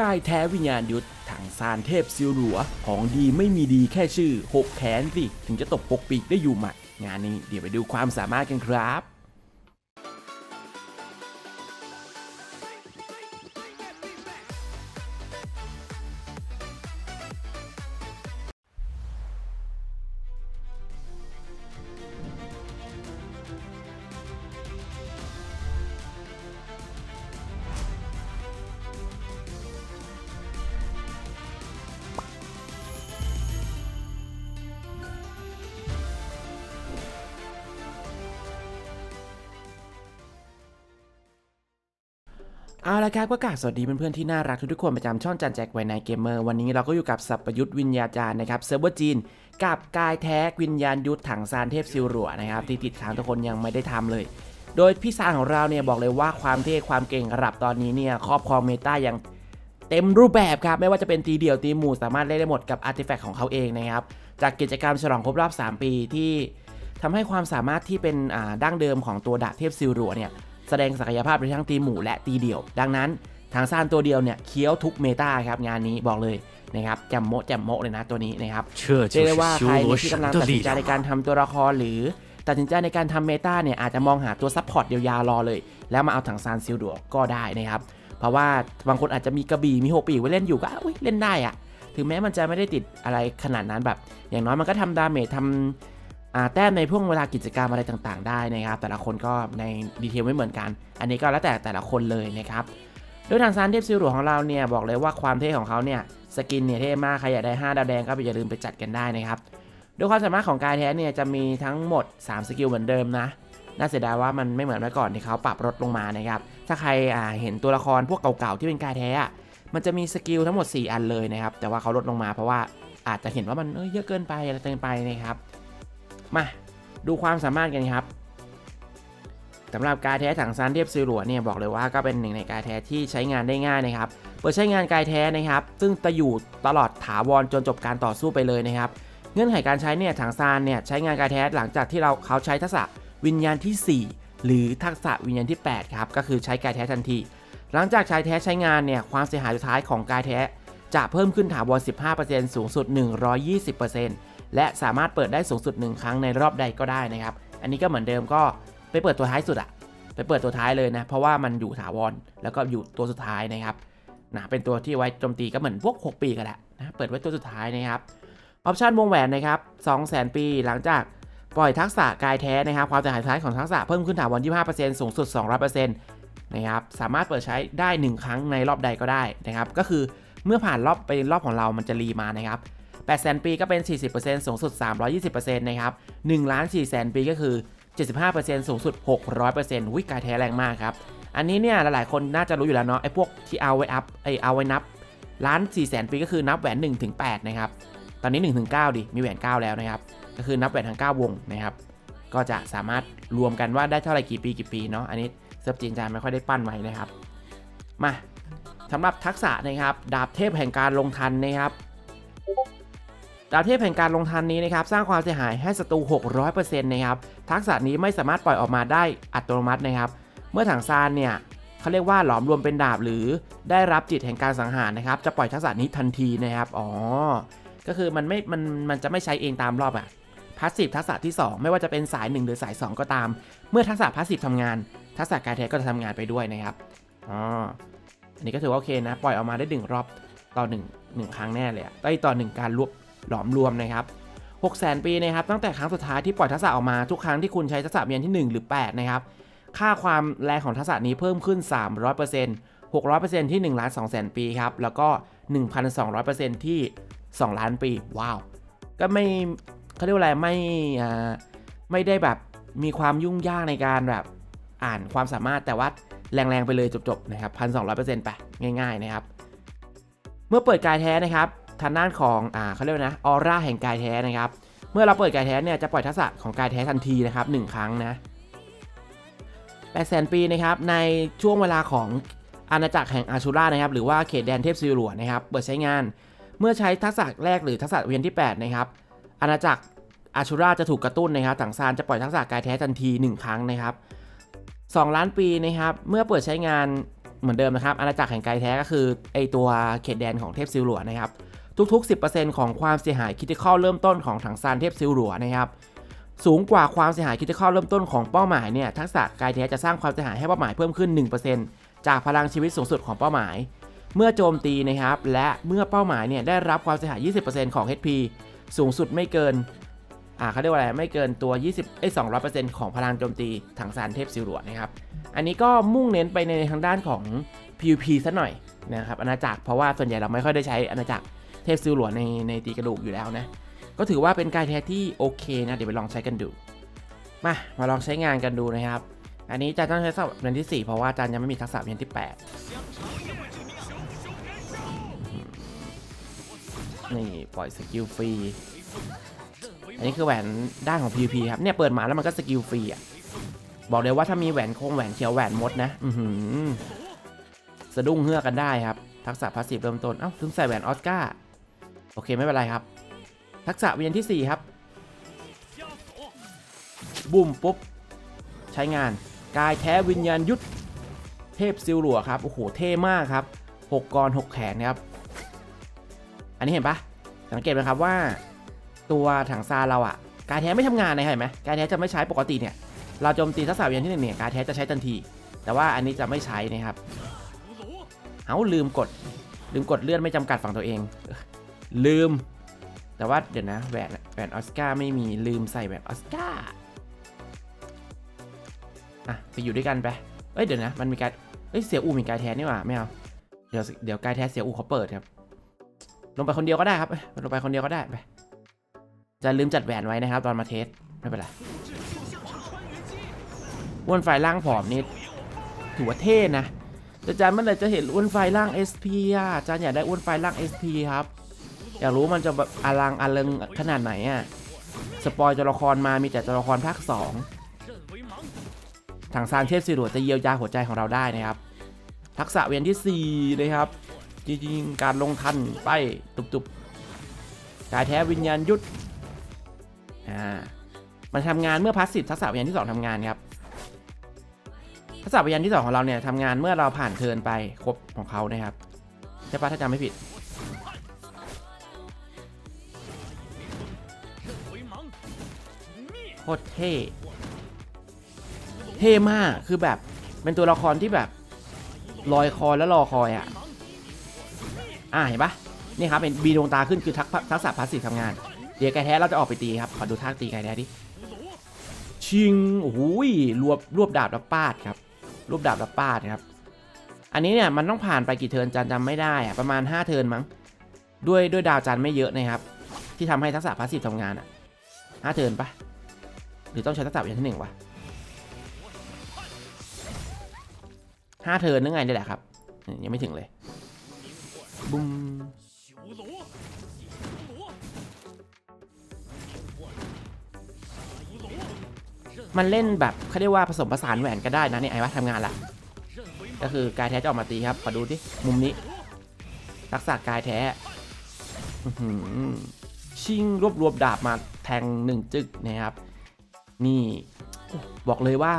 กายแท้วิญญาณยุทธถังซานเทพซิลหลัว ของดีไม่มีดีแค่ชื่อหกแขนสิ ถึงจะตบปกปีกได้อยู่หมัด งานนี้เดี๋ยวไปดูความสามารถกันครับ เอาละครับก็กราบสวัสดีเพื่อนๆที่น่ารักทุกๆคนประจำช่องจันแจ็คไวไนเกมเมอร์วันนี้เราก็อยู่กับสัพยุทธวิญญาจารย์นะครับเซิร์ฟเวอร์จีนกับกายแท้วิญญาณยุทธถังซานเทพซิลหลัวนะครับที่ติดค้างทุกคนยังไม่ได้ทำเลย โดยพี่ซานของเราเนี่ยบอกเลยว่าความเท่ความเก่งระดับตอนนี้เนี่ยครอบครองเมตาอย่างเต็มรูปแบบครับไม่ว่าจะเป็นตีเดี่ยวตีหมู่สามารถเล่นได้หมดกับอาร์ติแฟกต์ของเขาเองนะครับจากกิจกรรมฉลองครบรอบ 3 ปีที่ทำให้ความสามารถที่เป็นดั้งเดิมของตัวดาบเทพซิลหลัวเนี่ย แสดงศักยภาพในทั้งตีหมู่และตีเดี่ยว ดังนั้นทางซานตัวเดียวเนี่ยเคี้ยวทุกเมตาครับงานนี้บอกเลยนะครับแจมโมแจมโมเลยนะตัวนี้นะครับเชื่อได้ว่าใครที่กำลังตัดสินใจในการทำตัวละครหรือตัดสินใจในการทำเมตาเนี่ยอาจจะมองหาตัวซัพพอร์ตเดียวยารอเลย แล้วมาเอาถังซานซิลดัวก็ได้นะครับ เพราะว่าบางคนอาจจะมีกระบี่มีหกปีไว้เล่นอยู่ก็เล่นได้อะถึงแม้มันจะไม่ได้ติดอะไรขนาดนั้นแบบ อย่างน้อยมันก็ทำดาเมจทำ แต้มในช่วงเวลากิจกรรมอะไรต่างๆ ได้นะครับ แต่ละคนก็ในดีเทลไม่เหมือนกัน อันนี้ก็แล้วแต่แต่ละคนเลยนะครับโดยทางซานเทพซิลหลวงของเราเนี่ยบอกเลยว่าความเท่ของเขาเนี่ยสกินเนี่ยเท่มากใครอยากได้ 5 ดาวแดงก็อย่าลืมไปจัดกันได้นะครับโดยความสามารถของกายแท้เนี่ยจะมีทั้งหมด 3 สกิลเหมือนเดิมนะน่าเสียดายว่ามันไม่เหมือนเมื่อก่อนที่เขาปรับลดลงมานะครับถ้าใครอ่าเห็นตัวละครพวกเก่าๆที่เป็นกายแท้อะมันจะมีสกิลทั้งหมด 4 อันเลยนะครับแต่ว่าเขาลดลงมาเพราะว่าอาจจะเห็นว่ามันเเยอะเกินไปอะไรเกินไปนะครับ มาดูความสามารถกันครับสำหรับกายแท้ถังซานเทียบซิลหลัวเนี่ยบอกเลยว่าก็เป็นหนึ่งในกายแท้ที่ใช้งานได้ง่ายนะครับ เปิดใช้งานกายแท้นะครับ ซึ่งจะอยู่ตลอดถาวรจนจบการต่อสู้ไปเลยนะครับ เงื่อนไขการใช้เนี่ยถังซานเนี่ยใช้งานกายแท้หลังจากที่เราเขาใช้ทักษะวิญญาณที่ 4 หรือทักษะวิญญาณที่ 8 ครับ ก็คือใช้กายแท้ทันที หลังจากใช้แท้ใช้งานเนี่ยความเสียหายสุดท้ายของกายแท้ จะเพิ่มขึ้นถาวร 15%สูงสุด 120% และสามารถเปิดได้สูงสุด 1 ครั้งในรอบใดก็ได้นะครับ อันนี้ก็เหมือนเดิมก็ไปเปิดตัวท้ายสุดอะไปเปิดตัวท้ายเลยนะ เพราะว่ามันอยู่ถาวร แล้วก็อยู่ตัวสุดท้ายนะครับนะเป็นตัวที่ไว้โจมตีก็เหมือนพวก 6 ปีกันแหละนะเปิดไว้ตัวสุดท้ายนะครับออปชันวงแหวนนะครับ200,000 ปีหลังจากปล่อยทักษะกายแท้นะครับ ความเสียหายท้ายของทักษะเพิ่มขึ้นถาวร 25%สูงสุด 200%นะครับสามารถเปิดใช้ได้ 1 ครั้งในรอบใดก็ได้นะครับ ก็คือเมื่อผ่านรอบไปรอบของเรามันจะรีมานะครับ 8 0 0 0 0 ปีก็เป็น 40%สูงสุด 320%นะครับ1ล้าน4แสนปีก็คือ 75%สูงสุด 600%วิกายแท้แรงมากครับ อันนี้เนี่ยหลายๆคนน่าจะรู้อยู่แล้วเนาะไอ้พวกที่เอาไว้อัพไอเอาไว้นับล้าน4แสนปีก็คือนับแหวน1ถึง8นะครับ ตอนนี้1ถึง9ดิ มีแหวน 9 แล้วนะครับ ก็คือนับแหวนทั้ง 9 วงนะครับ ก็จะสามารถรวมกันว่าได้เท่าไหร่กี่ปีกี่ปีเนาะ อันนี้เซิร์ฟจีนจานไม่ค่อยได้ปั้นไว้นะครับ มาสำหรับทักษะนะครับ ดาบเทพแห่งการลงทันนะครับ ดาบเทพแห่งการลงทันนี้นะครับสร้างความเสียหายให้ศัตรู 600%นะครับทักษะนี้ไม่สามารถปล่อยออกมาได้อัตโนมัตินะครับ เมื่อถังซานเนี่ยเขาเรียกว่าหลอมรวมเป็นดาบหรือได้รับจิตแห่งการสังหารนะครับ จะปล่อยทักษะนี้ทันทีนะครับอ๋อก็คือมันไม่มันมันจะไม่ใช้เองตามรอบอะพาสซีฟทักษะที่ 2 ไม่ว่าจะเป็นสาย 1 หรือสาย 2 ก็ตาม เมื่อทักษะพาสซีฟทำงาน ทักษะกายแท้ก็จะทำงานไปด้วยนะครับอ๋ออันนี้ก็ถือว่าโอเคนะ ปล่อยออกมาได้ 1 รอบต่อ1 1ครั้งแน่เลยอะได้ต่อ1การรวบ หลอมรวมนะครับ6 0 0 0 0ปีนะครับตั้งแต่ครั้งสุดท้ายที่ปล่อยทักษะออกมาทุกครั้งที่คุณใช้ทักษะเมียนที่ 1 หรือ 8 นะครับ ค่าความแรงของทักษะนี้เพิ่มขึ้น 300% 600%ที่1ล้าน2แสนปีครับ แล้วก็ 1,200%ที่ 2 ล้านปี ว้าว ก็ไม่เขาเรียกว่าอะไรไม่อ่าไม่ได้แบบมีความยุ่งยากในการแบบอ่านความสามารถแต่ว่าแรงๆไปเลยจบๆนะครับพันสองร้อยเปอร์เซ็นต์ไปง่ายๆนะครับ เมื่อเปิดกายแท้นะครับ ทางด้านของอ่าเขาเรียกว่านะออร่าแห่งกายแท้นะครับ เมื่อเราเปิดกายแท้เนี่ยจะปล่อยทักษะของกายแท้ทันทีนะครับหนึ่งครั้งนะแปดแสนปีนะครับในช่วงเวลาของอาณาจักรแห่งอาชูรานะครับหรือว่าเขตแดนเทพซิลหลวนะครับเปิดใช้งาน เมื่อใช้ทักษะแรกหรือทักษะเวียนที่ 8 นะครับ อาณาจักรอาชูราจะถูกกระตุ้นนะครับถังซานจะปล่อยทักษะกายแท้ทันที 1 ครั้งนะครับ 2 ล้านปีนะครับเมื่อเปิดใช้งานเหมือนเดิมนะครับอาณาจักรแห่งกายแท้ก็คือไอตัวเขตแดนของเทพซิลลัวนะครับ ทุกๆ 10%ของความเสียหายคิติคอลเริ่มต้นของถังซานเทพซิลหลัวนะครับสูงกว่าความเสียหายคิติคอลเริ่มต้นของเป้าหมายเนี่ยทักษะกายแท้จะสร้างความเสียหายให้เป้าหมายเพิ่มขึ้น 1%จากพลังชีวิตสูงสุดของเป้าหมาย เมื่อโจมตีนะครับและเมื่อเป้าหมายเนี่ยได้รับความเสียหาย 20%ของ HP สูงสุดไม่เกินอ่าเขาเรียกว่าอะไรไม่เกินตัว 20เอ้ย200%ของพลังโจมตีถังซานเทพซิลหลวนะครับอันนี้ก็มุ่งเน้นไปในทางด้านของ PVP ซะหน่อยนะครับอาณาจักรเพราะว่าส่วนใหญ่เราไม่ค่อยได้ใช้อาณาจักร ทพซิลหลวในในตีกระดูกอยู่แล้วนะ ก็ถือว่าเป็นกายแท้ที่โอเคนะ เดี๋ยวไปลองใช้กันดู มา มาลองใช้งานกันดูนะครับ อันนี้จารย์ต้องใช้สับเรียนที่ 4 เพราะว่าจารย์ยังไม่มีทักษะเรียนที่ 8 นี่ปล่อยสกิลฟรี อันนี้คือแหวนด้านของ PVP ครับ เนี่ยเปิดมาแล้วมันก็สกิลฟรีอะ บอกเลยว่าถ้ามีแหวนโค้งแหวนเขียวแหวนมดนะ อือหือสะดุ้งเฮือกกันได้ครับ ทักษะพาสซีฟเริ่มต้น เอ้าลืมใส่แหวนออสการ์ โอเคไม่เป็นไรครับ ทักษะวิญญาณที่ 4 ครับ บุ้มปุ๊บ ใช้งาน กายแท้วิญญาณยุทธเทพซิลหลัวครับ โอ้โห เท่มากครับ 6กร6แขนนะครับ อันนี้เห็นปะสังเกตไหมครับว่า ตัวถังซาเราอะกายแท้ไม่ทำงานนะเห็นไหมกายแท้จะไม่ใช้ปกติเนี่ย เราโจมตีทักษะวิญญาณที่หนึ่งเนี่ยกายแท้จะใช้ทันที แต่ว่าอันนี้จะไม่ใช้นะครับ เอาลืมกดลืมกดเลื่อนไม่จำกัดฝั่งตัวเอง ลืม แต่ว่าเดี๋ยวนะแหวนแหวนออสการ์ไม่มีลืมใส่แหวนออสการ์อะไปอยู่ด้วยกันไปเอ้ยเดี๋ยวนะมันมีการเอ้ยเสียอูมีกายแท้นี่หว่าไม่เอาเดี๋ยวเดี๋ยวกายแท้เสียอูเขาเปิดครับ ลงไปคนเดียวก็ได้ครับลงไปคนเดียวก็ได้ไปจะลืมจัดแหวนไว้นะครับ ตอนมาเทสไม่เป็นไรอ้วนไฟล่างผอมนี่ถือว่าเท่นะอาจารย์เมื่อไหร่จะเห็นอ้วนไฟล่าง SP อะอาจารย์อยากได้อ้วนไฟล่าง SP ครับ อยากรู้มันจะแบบอลังอลังขนาดไหนอะ สปอยตัวละครมามีแต่ตัวละครภาค2ทางซานเทพสิรวจะเยียวยาหัวใจของเราได้นะครับ ทักษะเวียนที่4นะครับ จริงๆ การลงทันไปตุบๆกายแท้วิญญาณยุทธอ่ามันทำงานเมื่อพาสซีฟทักษะวิญญาณที่ 2ทำงานครับทักษะวิญญาณที่ 2 ของเราเนี่ยทำงานเมื่อเราผ่านเทินไปครบของเขานะครับใช่ปะถ้าจำไม่ผิด ตรเท่ เท่มากคือแบบเป็นตัวละครที่แบบลอยคอแล้วรอคอยอะ อ่าเห็นปะนี่ครับเป็นบีดวงตาขึ้นคือทักทักษะพาสซีฟทำงาน เดี๋ยวไก่แท้เราจะออกไปตีครับ ขอดูท่าตีไก่แท้ดิ ชิง โอ้โหยรวบรวบดาบแล้วปาดครับ รวบดาบแล้วปาดครับ อันนี้เนี่ยมันต้องผ่านไปกี่เทิร์นจันจำไม่ได้อะประมาณ 5 เทิร์นมั้ง ด้วยด้วยดาวจันไม่เยอะนะครับ ที่ทำให้ทักษะพาสซีฟทำงานอะห้าเทิร์นปะ หรือต้องใช้ทักษะอย่างที่หนึ่งวะห้าเทินนึกไงนี่แหละครับ ยังไม่ถึงเลยบุ้มมันเล่นแบบเขาเรียกว่าผสมผสานแหวนก็ได้นะนี่ไอ้ว่าทำงานละก็คือกายแท้จะออกมาตีครับขอดูดิมุมนี้ทักษะกายแท้ชิงรวบรวมดาบมาแทงหนึ่งจึกนะครับ นี่บอกเลยว่า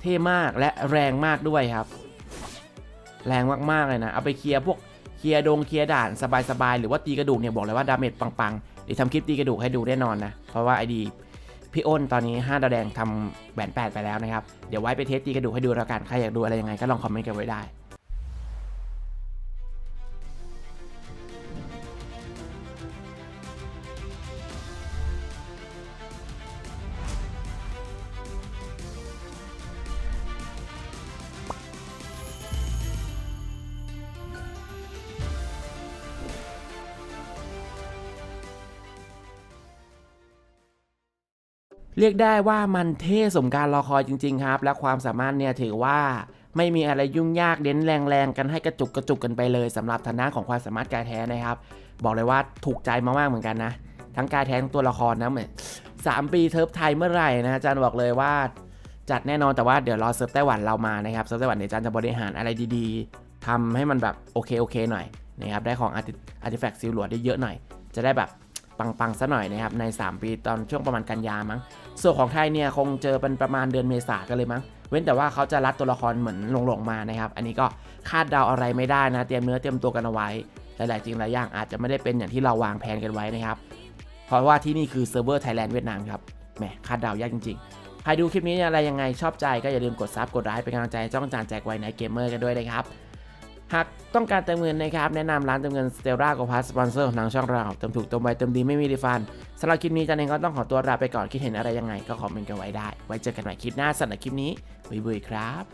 เท่มากและแรงมากด้วยครับ แรงมากๆเลยนะ เอาไปเคลียร์พวกเคลียร์ดงเคลียร์ด่านสบายๆหรือว่าตีกระดูกเนี่ยบอกเลยว่าดาเมจปังๆเดี๋ยวทำคลิปตีกระดูกให้ดูแน่นอนนะเพราะว่าไอดีพี่อ้นตอนนี้ 5 ดาวแดงทำแหวน8ไปแล้วนะครับ เดี๋ยวไว้ไปเทสตีกระดูกให้ดูแล้วกัน ใครอยากดูอะไรยังไงก็ลองคอมเมนต์กันไว้ได้ เรียกได้ว่ามันเท่สมการรอคอยจริง ๆ ครับ และความสามารถเนี่ยถือว่าไม่มีอะไรยุ่งยากเน้นแรงๆกันให้กระจุกกระจุกกันไปเลยสำหรับฐานะของความสามารถกายแท้นะครับ บอกเลยว่าถูกใจมากๆเหมือนกันนะ ทั้งกายแท้ทั้งตัวละครนะเหมือนสามปีเทิร์ฟไทยเมื่อไหร่นะอาจารย์บอกเลยว่าจัดแน่นอนแต่ว่าเดี๋ยวรอเซิร์ฟไต้หวันเรามานะครับเซิร์ฟไต้หวันเดี๋ยวอาจารย์จะบริหารอะไรดีๆทำให้มันแบบโอเคโอเคหน่อยนะครับได้ของอาร์ติแฟกต์ซิลหลวดได้เยอะหน่อย จะได้แบบ ปังๆซะหน่อยนะครับใน 3 ปีตอนช่วงประมาณกันยามั้ง ส่วนของไทยเนี่ยคงเจอเป็นประมาณเดือนเมษากันเลยมั้ง เว้นแต่ว่าเขาจะรัดตัวละครเหมือนหลงๆมานะครับ อันนี้ก็คาดเดาอะไรไม่ได้นะ เตรียมเนื้อเตรียมตัวกันเอาไว้ หลายๆจริงหลายอย่างอาจจะไม่ได้เป็นอย่างที่เราวางแผนกันไว้นะครับ เพราะว่าที่นี่คือเซิร์ฟเวอร์ไทยแลนด์เวียดนามครับ แหมคาดเดายากจริงๆ ใครดูคลิปนี้อะไรยังไงชอบใจก็อย่าลืมกดซับกดไลค์เป็นกำลังใจจ้องจานแจกไว้ในเกมเมอร์กันด้วยนะครับ หากต้องการเติมเงินนะครับ แนะนำร้านเติมเงิน Stella g o p a s สปอนเซอร์ของทางช่องเราเติมถูกเติมไวเติมดีไม่มีดีฟันสำหรับคลิปนี้จันเองก็ต้องขอตัวลาไปก่อนคิดเห็นอะไรยังไง ก็คอมเมนต์กันไว้ได้ ไว้เจอกันใหม่คลิปหน้าสำหรับคลิปนี้บุยบุยครับ